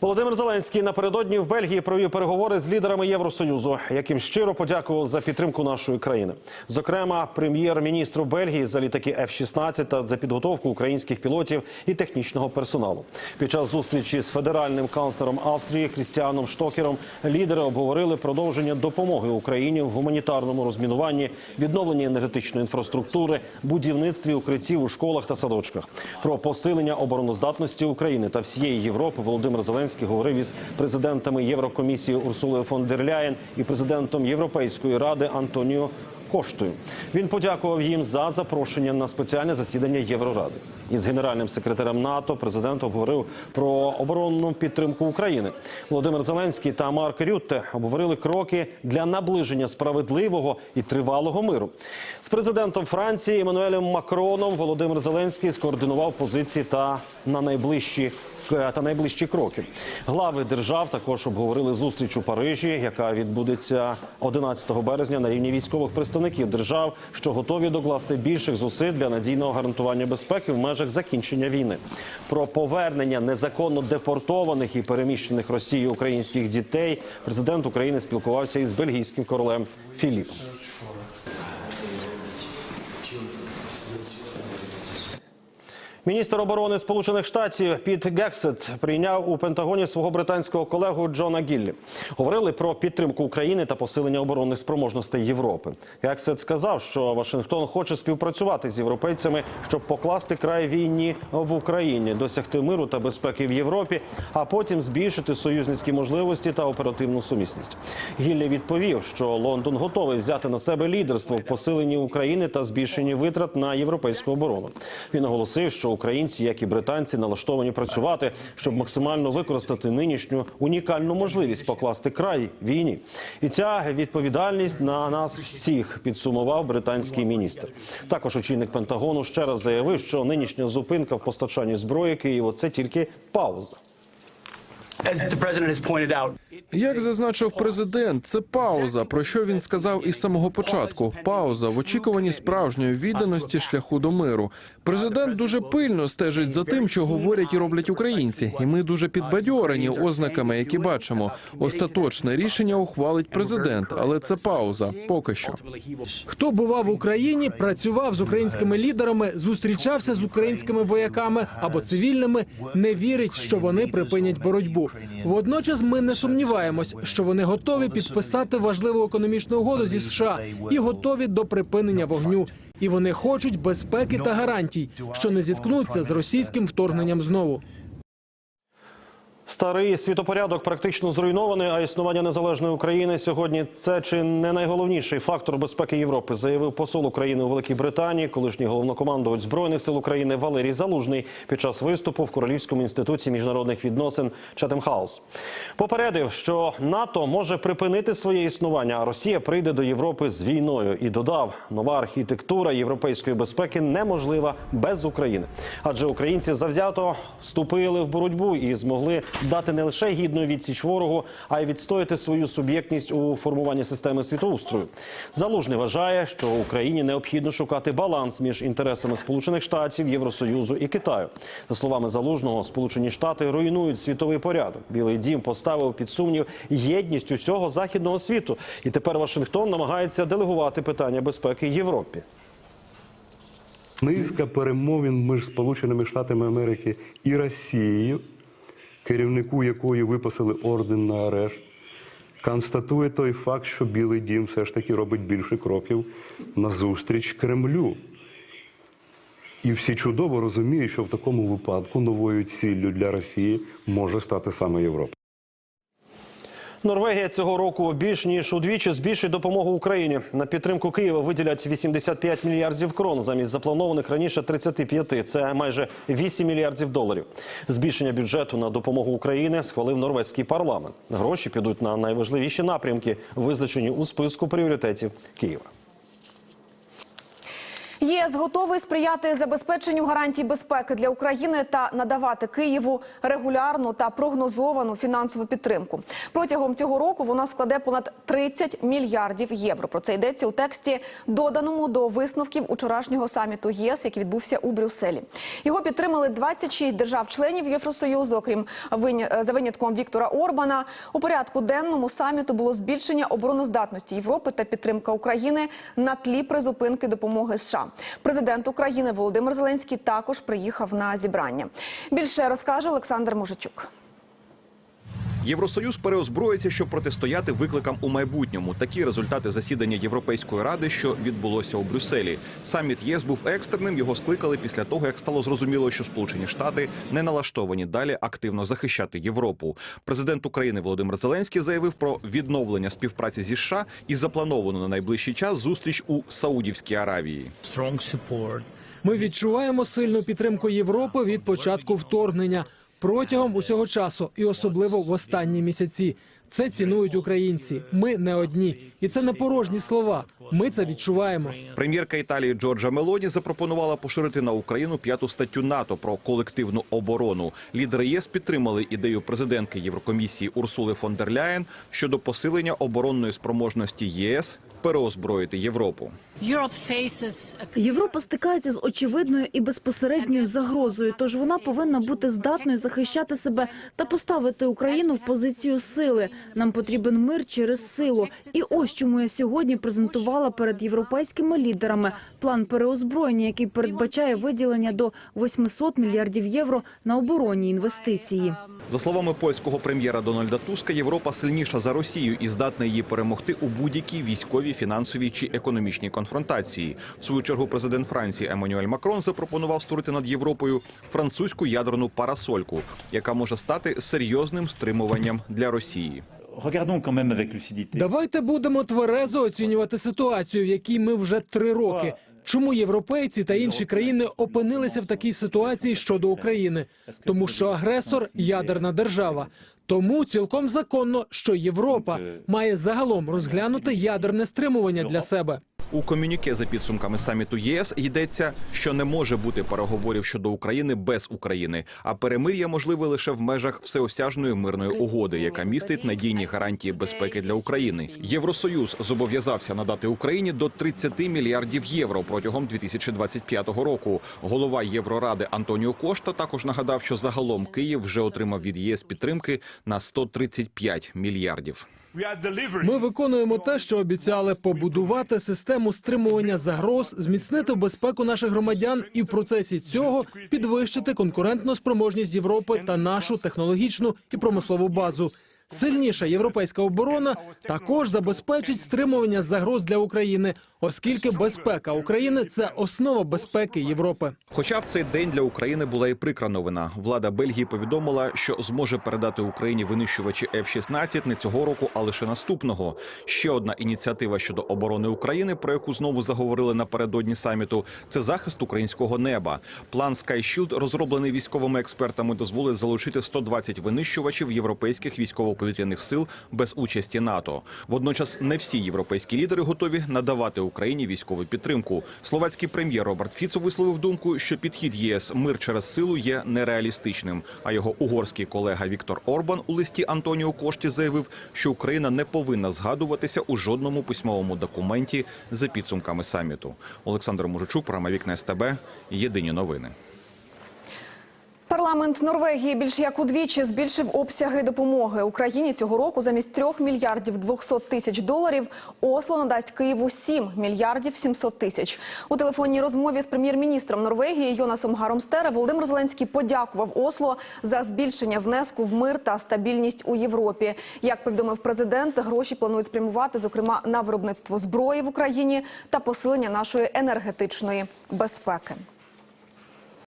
Володимир Зеленський напередодні в Бельгії провів переговори з лідерами Євросоюзу, яким щиро подякував за підтримку нашої країни. Зокрема, прем'єр-міністру Бельгії за літаки F-16 та за підготовку українських пілотів і технічного персоналу. Під час зустрічі з федеральним канцлером Австрії Крістіаном Штокером лідери обговорили продовження допомоги Україні в гуманітарному розмінуванні, відновленні енергетичної інфраструктури, будівництві укриттів у школах та садочках. Про посилення обороноздатності України та всієї Європи Володимир Зеленський говорив із президентами Єврокомісії Урсулою фон дер Ляєн і президентом Європейської ради Антоніо Коштою. Він подякував їм за запрошення на спеціальне засідання Євроради. Із генеральним секретарем НАТО президент обговорив про оборонну підтримку України. Володимир Зеленський та Марк Рютте обговорили кроки для наближення справедливого і тривалого миру. З президентом Франції Еммануелем Макроном Володимир Зеленський скоординував позиції та на найближчі та найближчі кроки. Глави держав також обговорили зустріч у Парижі, яка відбудеться 11 березня на рівні військових представників держав, що готові докласти більших зусиль для надійного гарантування безпеки в межах закінчення війни. Про повернення незаконно депортованих і переміщених Росією українських дітей президент України спілкувався із бельгійським королем Філіпом. Міністр оборони Сполучених Штатів Піт Гексет прийняв у Пентагоні свого британського колегу Джона Гіллі. Говорили про підтримку України та посилення оборонних спроможностей Європи. Гексет сказав, що Вашингтон хоче співпрацювати з європейцями, щоб покласти край війні в Україні, досягти миру та безпеки в Європі, а потім збільшити союзницькі можливості та оперативну сумісність. Гіллі відповів, що Лондон готовий взяти на себе лідерство в посиленні України та збільшенні витрат на європейську оборону. Він оголосив, що українці, як і британці, налаштовані працювати, щоб максимально використати нинішню унікальну можливість покласти край війні. І ця відповідальність на нас всіх підсумував британський міністр. Також очільник Пентагону ще раз заявив, що нинішня зупинка в постачанні зброї Києву це тільки пауза. Як зазначив президент, це пауза, про що він сказав із самого початку. Пауза в очікуванні справжньої відданості шляху до миру. Президент дуже пильно стежить за тим, що говорять і роблять українці, і ми дуже підбадьорені ознаками, які бачимо. Остаточне рішення ухвалить президент, але це пауза. Поки що. Хто бував в Україні, працював з українськими лідерами, зустрічався з українськими вояками або цивільними, не вірить, що вони припинять боротьбу. Водночас ми не сумніваємось, що вони готові підписати важливу економічну угоду зі США і готові до припинення вогню. І вони хочуть безпеки та гарантій, що не зіткнуться з російським вторгненням знову. Старий світопорядок практично зруйнований, а існування незалежної України сьогодні це чи не найголовніший фактор безпеки Європи, заявив посол України у Великій Британії, колишній головнокомандувач збройних сил України Валерій Залужний під час виступу в Королівському інституті міжнародних відносин House. Попередив, що НАТО може припинити своє існування, а Росія прийде до Європи з війною і додав, нова архітектура європейської безпеки неможлива без України, адже українці завзято вступили в боротьбу і змогли дати не лише гідну відсіч ворогу, а й відстояти свою суб'єктність у формуванні системи світоустрою. Залужний вважає, що Україні необхідно шукати баланс між інтересами Сполучених Штатів, Євросоюзу і Китаю. За словами Залужного, Сполучені Штати руйнують світовий порядок. Білий дім поставив під сумнів єдність усього західного світу, і тепер Вашингтон намагається делегувати питання безпеки Європі. Низка перемовин між Сполученими Штатами Америки і Росією, керівнику якої виписали орден на арешт, констатує той факт, що Білий дім все ж таки робить більше кроків назустріч Кремлю. І всі чудово розуміють, що в такому випадку новою ціллю для Росії може стати саме Європа. Норвегія цього року більш ніж удвічі збільшить допомогу Україні. На підтримку Києва виділять 85 мільярдів крон замість запланованих раніше 35. Це майже 8 мільярдів доларів. Збільшення бюджету на допомогу Україні схвалив норвезький парламент. Гроші підуть на найважливіші напрямки, визначені у списку пріоритетів Києва. ЄС готовий сприяти забезпеченню гарантій безпеки для України та надавати Києву регулярну та прогнозовану фінансову підтримку. Протягом цього року вона складе понад 30 мільярдів євро. Про це йдеться у тексті, доданому до висновків учорашнього саміту ЄС, який відбувся у Брюсселі. Його підтримали 26 держав-членів Євросоюзу, окрім за винятком Віктора Орбана. У порядку денному саміту було збільшення обороноздатності Європи та підтримка України на тлі призупинки допомоги США. Президент України Володимир Зеленський також приїхав на зібрання. Більше розкаже Олександр Мужичук. Євросоюз переозброїться, щоб протистояти викликам у майбутньому. Такі результати засідання Європейської ради, що відбулося у Брюсселі. Саміт ЄС був екстреним. Його скликали після того, як стало зрозуміло, що Сполучені Штати не налаштовані далі активно захищати Європу. Президент України Володимир Зеленський заявив про відновлення співпраці зі США і заплановану на найближчий час зустріч у Саудівській Аравії. Ми відчуваємо сильну підтримку Європи від початку вторгнення протягом усього часу, і особливо в останні місяці. Це цінують українці. Ми не одні, і це не порожні слова. Ми це відчуваємо. Прем'єрка Італії Джорджа Мелоні запропонувала поширити на Україну п'яту статтю НАТО про колективну оборону. Лідери єС підтримали ідею президентки Єврокомісії Урсули фон дер Ляєн щодо посилення оборонної спроможності ЄС переозброїти Європу. Європа стикається з очевидною і безпосередньою загрозою, тож вона повинна бути здатною захищати себе та поставити Україну в позицію сили. Нам потрібен мир через силу. І ось чому я сьогодні презентувала перед європейськими лідерами план переозброєння, який передбачає виділення до 800 мільярдів євро на оборонні інвестиції. За словами польського прем'єра Дональда Туска, Європа сильніша за Росію і здатна її перемогти у будь-якій військовій, фінансовій чи економічній конфронтації. В свою чергу президент Франції Еммануель Макрон запропонував створити над Європою французьку ядерну парасольку, яка може стати серйозним стримуванням для Росії. Давайте будемо тверезо оцінювати ситуацію, в якій ми вже три роки. Чому європейці та інші країни опинилися в такій ситуації щодо України? Тому що агресор ядерна держава. Тому цілком законно, що Європа має загалом розглянути ядерне стримування для себе. У комюніке за підсумками саміту ЄС йдеться, що не може бути переговорів щодо України без України, а перемир'я можливе лише в межах всеосяжної мирної угоди, яка містить надійні гарантії безпеки для України. Євросоюз зобов'язався надати Україні до 30 мільярдів євро протягом 2025 року. Голова Євроради Антоніо Кошта також нагадав, що загалом Київ вже отримав від ЄС підтримки на 135 мільярдів. Ми виконуємо те, що обіцяли побудувати систему стримування загроз, зміцнити безпеку наших громадян і в процесі цього підвищити конкурентну спроможність Європи та нашу технологічну і промислову базу. Сильніша європейська оборона також забезпечить стримування загроз для України, оскільки безпека України це основа безпеки Європи. Хоча в цей день для України була і прикра новина. Влада Бельгії повідомила, що зможе передати Україні винищувачі F-16 не цього року, а лише наступного. Ще одна ініціатива щодо оборони України, про яку знову заговорили напередодні саміту, це захист українського неба. План Sky Shield, розроблений військовими експертами, дозволить залучити 120 винищувачів європейських військово-повітряних сил без участі НАТО. Водночас не всі європейські лідери готові надавати Україні військову підтримку. Словацький прем'єр Роберт Фіцо висловив думку, що підхід ЄС мир через силу є нереалістичним. А його угорський колега Віктор Орбан у листі Антоніо Кошті заявив, що Україна не повинна згадуватися у жодному письмовому документі за підсумками саміту. Олександр Мужичук, програма Вікна СТБ. Єдині новини. Парламент Норвегії більш як удвічі збільшив обсяги допомоги Україні цього року. Замість 3 мільярдів 200 тисяч доларів Осло надасть Києву 7 мільярдів 700 тисяч. У телефонній розмові з прем'єр-міністром Норвегії Йонасом Гаромстере Володимир Зеленський подякував Осло за збільшення внеску в мир та стабільність у Європі. Як повідомив президент, гроші планують спрямувати, зокрема, на виробництво зброї в Україні та посилення нашої енергетичної безпеки.